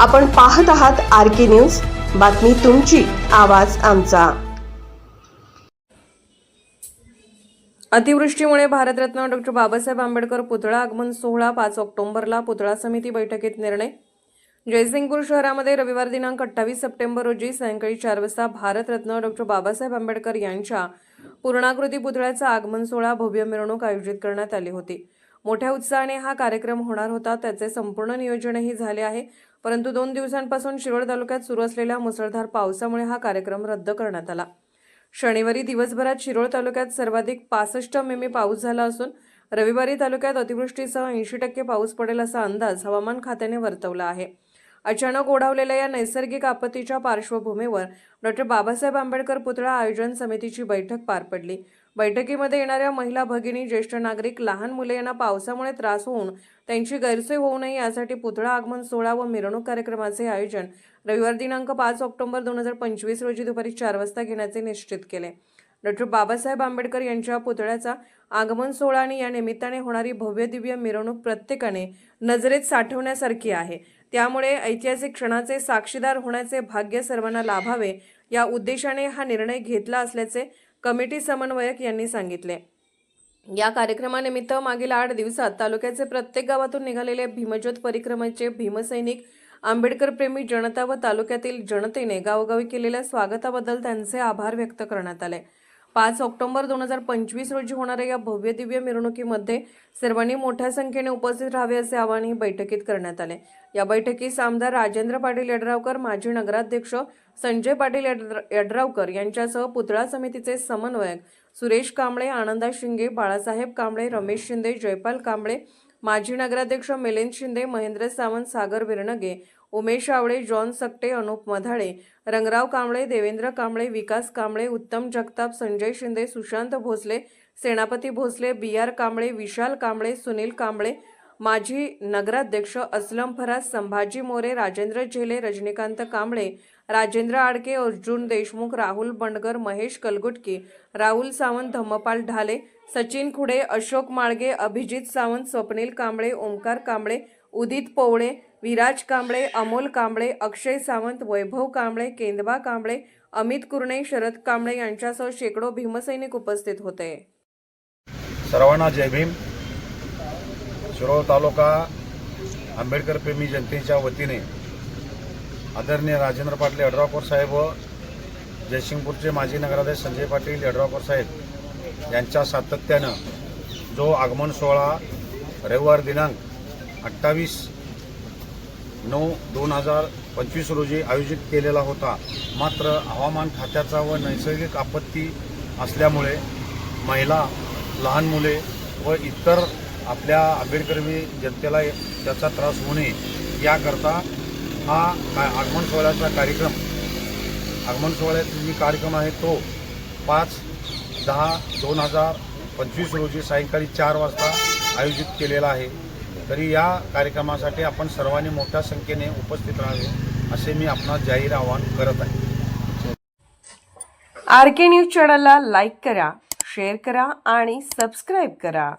आपण पाहत आहात आर के न्यूज. बातमी तुमची आवाज आमचा. अतिवृष्टीमुळे भारतरत्न डॉक्टर बाबासाहेब आंबेडकर पुतळा आगमन सोहळा पाच ऑक्टोबरला पुतळा समिती बैठकीत निर्णय. जयसिंगपूर शहरामध्ये रविवार दिनांक अठ्ठावीस सप्टेंबर रोजी सायंकाळी चार वाजता भारतरत्न डॉक्टर बाबासाहेब आंबेडकर यांच्या पूर्णाकृती पुतळ्याचा आगमन सोहळा भव्य मिरवणूक आयोजित करण्यात आली होती. मोठ्या उत्साहाने हा कार्यक्रम होणार होता. त्याचे संपूर्ण नियोजनही झाले आहे. परंतु दोन दिवसांपासून शिरोळ तालुक्यात सुरू असलेल्या मुसळधार पावसामुळे हा कार्यक्रम रद्द करण्यात आला. शनिवारी दिवसभरात शिरोळ तालुक्यात सर्वाधिक पासष्ट मिमी पाऊस झाला असून रविवारी तालुक्यात अतिवृष्टीसह ऐंशी टक्के पाऊस पडेल असा अंदाज हवामान खात्याने वर्तवला आहे. अचानक ओढावलेल्या या नैसर्गिक आपत्तीच्या पार्श्वभूमीवर डॉक्टर बाबासाहेब आंबेडकर पुतळा आयोजन समितीची बैठक पार पडली. बैठकीमध्ये येणाऱ्या महिला भगिनी ज्येष्ठ नागरिक लहान मुले यांना पावसामुळे त्रास होऊन त्यांची गैरसोय होऊ नये यासाठी पुतळा आगमन सोहळा व मिरवणूक कार्यक्रमाचे आयोजन रविवार दिनांक पाच ऑक्टोबर दोन हजार पंचवीस रोजी दुपारी चार वाजता घेण्याचे निश्चित केले. डॉक्टर बाबासाहेब आंबेडकर यांच्या पुतळ्याचा आगमन सोहळा आणि या निमित्ताने होणारी भव्य दिव्य मिरवणूक प्रत्येकाने नजरेत साठवण्यासारखी आहे. त्यामुळे ऐतिहासिक क्षणाचे साक्षीदार होण्याचे भाग्य सर्वांना लाभावे या उद्देशाने हा निर्णय घेतला असल्याचे कमिटी समन्वयक यांनी सांगितले. या कार्यक्रमानिमित्त मागील आठ दिवसात तालुक्याचे प्रत्येक गावातून निघालेले भीमज्योत परिक्रमेचे भीमसैनिक आंबेडकर प्रेमी जनता व तालुक्यातील जनतेने गावोगावी केलेल्या स्वागताबद्दल त्यांचे आभार व्यक्त करण्यात आले. पाच ऑक्टोबर दोन हजार पंचवीस रोजी होणाऱ्या या भव्य दिव्य मिरवणुकीमध्ये सर्वांनी मोठ्या संख्येने उपस्थित राहावे असे आवाहनही बैठकीत करण्यात आले. या बैठकीस आमदार राजेंद्र पाटील यड्रावकर माजी नगराध्यक्ष संजय पाटील यड्रावकर यांच्यासह पुतळा समितीचे समन्वयक सुरेश कांबळे आनंदा शिंगे बाळासाहेब कांबळे रमेश शिंदे जयपाल कांबळे माजी नगराध्यक्ष Milind Shinde Mahendra Sawant Sagar Virnage Umesh Awale John Sakate Anup Madhale Rangrao Kamble Devendra Kamble Vikas Kamble Uttam Jagtap Sanjay Shinde Sushant Bhosale Senapati Bhosale B R Kamble Vishal Kamble Sunil Kamble माजी नगराध्यक्ष असलम फराज संभाजी मोरे राजेंद्र झेले रजनीकांत कांबळे राजेंद्र आडके अर्जुन देशमुख राहुल बंडगर महेश कलगुटकी राहुल सावंत धम्मपाल ढाले सचिन खुडे अशोक माळगे अभिजित सावंत स्वप्नील कांबळे ओंकार कांबळे उदित पोवळे विराज कांबळे अमोल कांबळे अक्षय सावंत वैभव कांबळे केंदबा कांबळे अमित कुरणे शरद कांबळे यांच्यासह शेकडो भीमसैनिक उपस्थित होते. सर्वांना जय भीम. शिरोळ तालुका आंबेडकर प्रेमी जनतेच्या वतीने आदरणीय राजेंद्र पाटील यड्रावकर साहेब व जयसिंगपूरचे माजी नगराध्यक्ष संजय पाटील यड्रावकर साहेब यांच्या सातत्यानं जो आगमन सोहळा रविवार दिनांक अठ्ठावीस नऊ दोन हजार पंचवीस रोजी आयोजित केलेला होता. मात्र हवामान खात्याचा व नैसर्गिक आपत्ती असल्यामुळे महिला लहान मुले व इतर आपल्या आंबेडकरी जनतेला त्याचा त्रास होऊ नये याकरता हा का- आगमन सोहळ्याचा कार्यक्रम आगमन सोहळ्याचा जी कार्यक्रम आहे तो पाच दहा दोन हजार पंचवीस रोजी सायंकाळी चार वाजता आयोजित केलेला आहे. तरी या कार्यक्रमासाठी आपण सर्वांनी मोठ्या संख्येने उपस्थित राहावे असे मी आपणास जाहीर आवाहन करत आहे. आर के न्यूज चॅनलला लाईक करा शेअर करा आणि सबस्क्राईब करा.